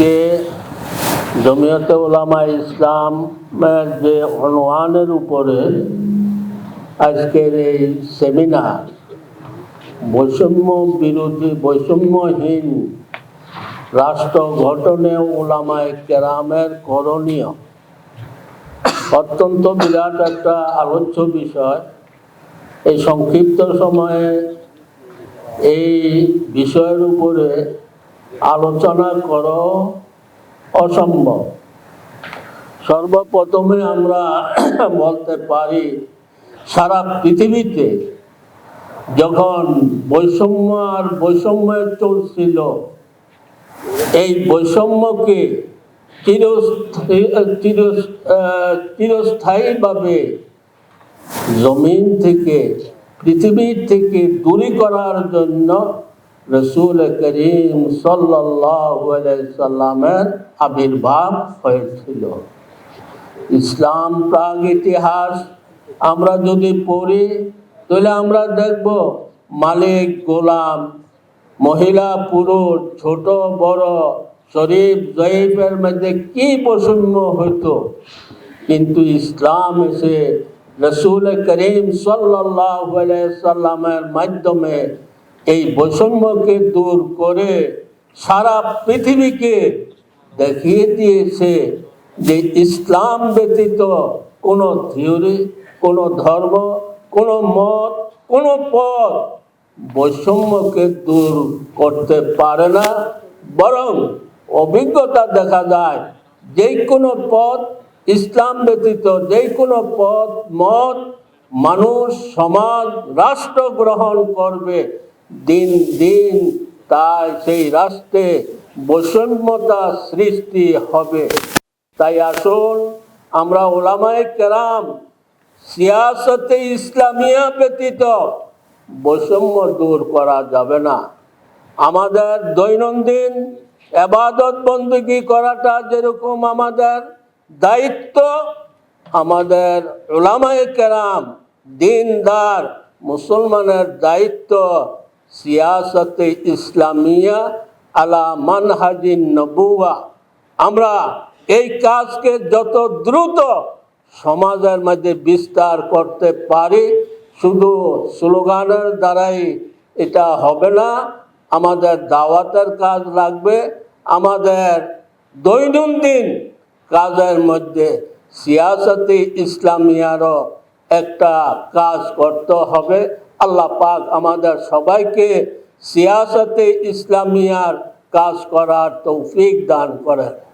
আজকে জমিয়তে ওলামা ইসলামের যে অনুয়ানের উপরে আজকের এই সেমিনার বৈষম্য বিরোধী বৈষম্যহীন রাষ্ট্র গঠনে ওলামায় কেরামের করণীয় অত্যন্ত বিরাট একটা আলোচ্য বিষয় এই সংক্ষিপ্ত সময়ে এই বিষয়ের উপরে আলোচনা করো অসম্ভব। সর্বপ্রথমে আমরা বলতে পারি, সারা পৃথিবীতে যখন বৈষম্য আর বৈষম্য চলছিল এই বৈষম্যকে চিরস্থায়ী চির চিরস্থায়ীভাবে জমিন থেকে, পৃথিবী থেকে দূরী করার জন্য রসুল করিম সাল্লামের আবির্ভাব হয়েছিল। ইসলাম প্রাগ ইতিহাস আমরা যদি পড়ি, তাহলে আমরা দেখব মালিক, গোলাম, মহিলা, পুরুষ, ছোট, বড়, শরীফ, জয়ীফের মধ্যে কি বৈষম্য হইতো? কিন্তু ইসলাম এসে রসুল করিম সাল্লামের মাধ্যমে এই বৈষম্যকে দূর করে সারা পৃথিবীকে দেখিয়ে দিয়েছে যে ইসলাম ব্যতীত কোনো থিওরি, কোনো ধর্ম, কোনো মত, কোনো পথ বৈষম্যকে দূর করতে পারে না। বরং অভিজ্ঞতা দেখা যায় যে কোনো পথ ইসলাম ব্যতীত যে কোনো পথ মত মানুষ, সমাজ, রাষ্ট্র গ্রহণ করবে। দিন দিন তাই সেই রাষ্ট্রে বৈষম্যতা সৃষ্টি হবে। তাই আসুন আমরা ওলামায় কেরাম সিয়াসতে ইসলামিয়া ব্যতীত বৈষম্য দূর করা যাবে না। আমাদের দৈনন্দিন এবাদত বন্দী করাটা যেরকম আমাদের দায়িত্ব, আমাদের ওলামায় কেরাম, দিনদার মুসলমানের দায়িত্ব সিয়াসতে ইসলামিয়া আলা মানহাজিন নবুয়া আমরা এই কাজকে যত দ্রুত সমাজের মধ্যে বিস্তার করতে পারি, শুধু স্লোগানের দ্বারাই এটা হবে না, আমাদের দাওয়াতের কাজ লাগবে, আমাদের দৈনন্দিন কাজের মধ্যে সিয়াসতে ইসলামিয়ারও একটা কাজ করতে হবে। আল্লাহ পাক আমাদের সবাইকে সিয়াসতে ইসলামিয়ার কাজ করার তৌফিক দান করেন।